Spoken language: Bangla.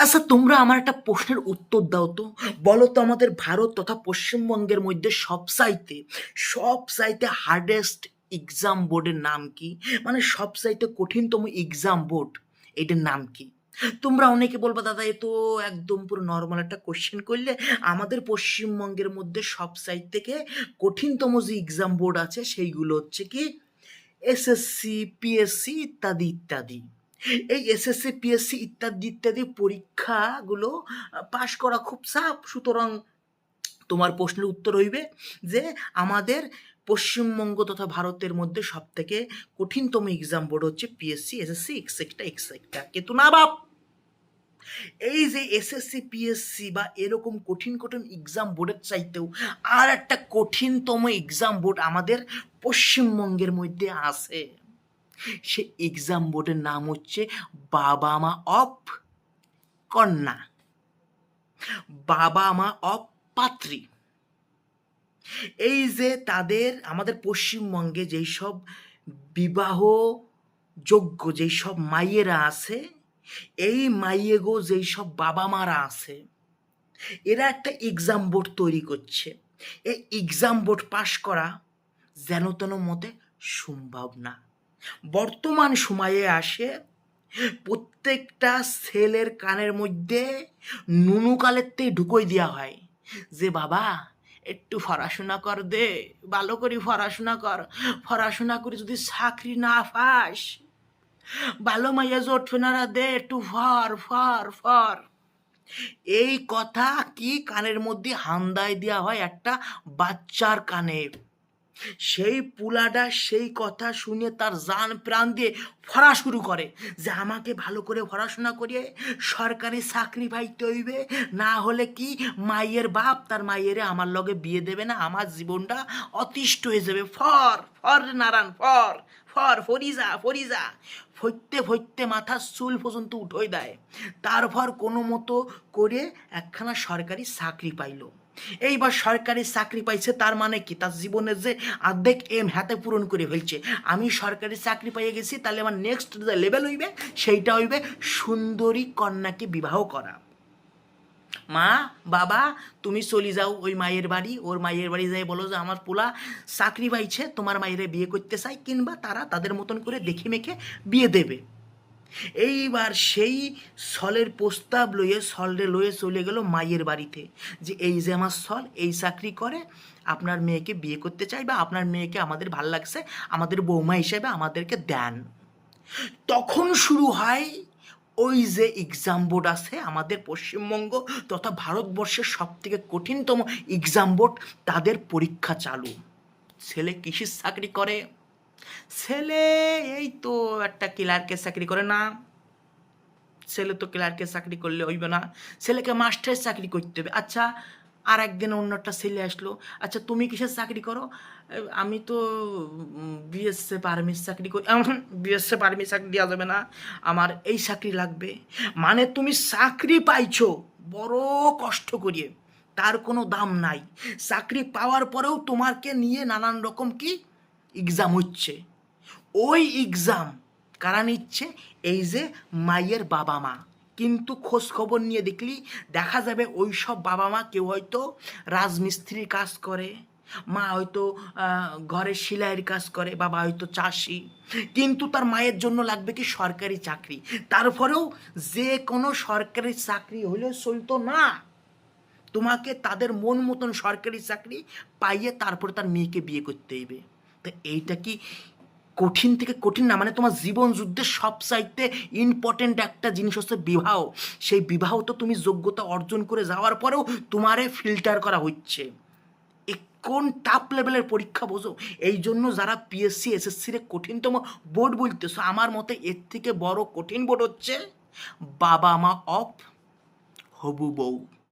আচ্ছা তোমরা আমার একটা প্রশ্নের উত্তর দাও তো। বলো তো আমাদের ভারত তথা পশ্চিমবঙ্গের মধ্যে সব সাইতে সব সাইতে হার্ডেস্ট এক্সাম বোর্ডের নাম কি? মানে সব সাইতে কঠিনতম এক্সাম বোর্ড এটার নাম কি? তোমরা অনেকে বলবা, দাদা, এ তো একদম পুরো নর্মাল একটা কোশ্চেন করলে আমাদের পশ্চিমবঙ্গের মধ্যে সব সাইট থেকে কঠিনতম যে এক্সাম বোর্ড আছে, সেইগুলো হচ্ছে কি? এসএসসি পিএসসি ইত্যাদি ইত্যাদি। এই এসএসসি পিএসসি ইত্যাদি ইত্যাদি পরীক্ষাগুলো পাশ করা খুব চাপ সুতরাং তোমার প্রশ্নের উত্তর হইবে যে আমাদের পশ্চিমবঙ্গ তথা ভারতের মধ্যে সব থেকে কঠিনতম এক্সাম বোর্ড হচ্ছে পিএসসি এসএসসি এক্সেক্টা এক্সেক্টা কিন্তু না বাপ? এই যে এসএসসি পিএসসি বা এরকম কঠিন কঠিন এক্সাম বোর্ডের চাইতেও আর একটা কঠিনতম এক্সাম বোর্ড আমাদের পশ্চিমবঙ্গের মধ্যে আছে। সে এক্সাম বোর্ডের নাম হচ্ছে বাবা মা অফ কন্যা। বাবা মা অফ পাত্রী। এই যে তাদের, আমাদের পশ্চিমবঙ্গে যেই সব বিবাহ যোগ্য যেই সব মাইয়েরা আছে, এই মাইয়েগো যেই সব বাবা মারা আছে, এরা একটা এক্সাম বোর্ড তৈরি করছে। এই এক্সাম বোর্ড পাশ করা যেন তেন মতে সম্ভব না। বর্তমান সময়ে আসে প্রত্যেকটা ছেলের কানের মধ্যে নুনু কালের থেকে ঢুকোই দেওয়া হয়। যে বাবা, একটু পড়াশোনা কর দে, ভালো করে পড়াশোনা কর। পড়াশোনা করে যদি চাকরি না পাস, ভালো মাইয়া জোটবে না দে, একটু ফর ফর ফর এই কথা কি কানের মধ্যে হান্দায় দেওয়া হয়? একটা বাচ্চার কানে। সেই পুলাটা সেই কথা শুনে তার জান প্রাণ দিয়ে ফরা শুরু করে যে আমাকে ভালো করে পড়াশোনা করিয়ে সরকারি চাকরি পাইতে হইবে। না হলে কি মায়ের বাপ তার মাইয়েরে আমার লগে বিয়ে দেবে না? আমার জীবনটা অতিষ্ঠ হয়ে যাবে। ফর ফর নারায়ণ, ফর ফর, ফরিজা ফরিজা। ফইতে ফইতে মাথার চুল পর্যন্ত উঠোই দেয়। তারপর কোনো মতো করে একখানা সরকারি চাকরি পাইলো। এইবার সরকারি চাকরি পাইছে তার মানে কি? তার জীবনের যে আর্ধেক এম হাতে পূরণ করে ফেলছে। আমি সরকারি চাকরি পাইয়ে গেছি, তাহলে আমার নেক্সট যে লেভেল হইবে, সেইটা হইবে সুন্দরী কন্যাকে বিবাহ করা। মা, বাবা, তুমি চলে যাও ওই মায়ের বাড়ি, ওর মায়ের বাড়ি যাই বলো যে, আমার পোলা চাকরি পাইছে, তোমার মায়েরে বিয়ে করতে চাই কিংবা তারা তাদের মতন করে দেখে মেখে বিয়ে দেবে। এইবার সেই সলের প্রস্তাব লইয়ে, সলরে লয়ে চলে গেল মায়ের বাড়িতে যে এই যে আমার সল, এই চাকরি করে, আপনার মেয়েকে বিয়ে করতে চাই বা আপনার মেয়েকে আমাদের ভালো লাগছে, আমাদের বৌমা হিসেবে আমাদেরকে দেন। তখন শুরু হয় ওই যে এক্সাম বোর্ড আছে আমাদের পশ্চিমবঙ্গ তথা ভারতবর্ষের সব থেকে কঠিনতম এক্সাম বোর্ড তাদের পরীক্ষা চালু। ছেলে কৃষির চাকরি করে ছেলে, এই তো একটা ক্লার্কের চাকরি করে না। ছেলে তো ক্লার্কের চাকরি করলে হইবে না। ছেলেকে মাস্টারের চাকরি করতে হবে। আচ্ছা আর একদিন অন্য একটা ছেলে আসলো। আচ্ছা তুমি কিসের চাকরি করো? আমি তো বিএসসি পারমিস চাকরি করি। বিএসসি পারমিস চাকরি দেওয়া যাবে না। আমার এই চাকরি লাগবে। মানে তুমি চাকরি পাইছো বড় কষ্ট করিয়ে। তার কোনো দাম নাই। চাকরি পাওয়ার পরেও তোমাকে নিয়ে নানান রকম কি এক্সাম হচ্ছে। ওই এক্সাম কারা নিচ্ছে? এই যে মায়ের বাবা মা। কিন্তু খোঁজ খবর নিয়ে দেখলি দেখা যাবে ওই সব বাবা মা কেউ হয়তো রাজমিস্ত্রির কাজ করে, মা হয়তো ঘরের সেলাইয়ের কাজ করে, বাবা হয়তো চাষি। কিন্তু তার মায়ের জন্য লাগবে কি সরকারি চাকরি। তারপরেও যে কোনো সরকারি চাকরি হলেও চলতো না। তোমাকে তাদের মন মতন সরকারি চাকরি পাইয়ে তারপরে তার মেয়েকে বিয়ে করতে হইবে। তো এইটা কি কঠিন থেকে কঠিন না? মানে তোমার জীবন যুদ্ধের সব চাইতে ইম্পর্টেন্ট একটা জিনিস হচ্ছে বিবাহ। সেই বিবাহ তো তুমি যোগ্যতা অর্জন করে যাওয়ার পরেও তোমারে ফিল্টার করা হচ্ছে। কোন টাপ লেভেলের পরীক্ষা বোঝো? এই জন্য যারা পিএসসি এসএসসির কঠিনতম বোর্ড বলতেছো, আমার মতে এর থেকে বড় কঠিন বোর্ড হচ্ছে বাবা মা অফ হবু বউ।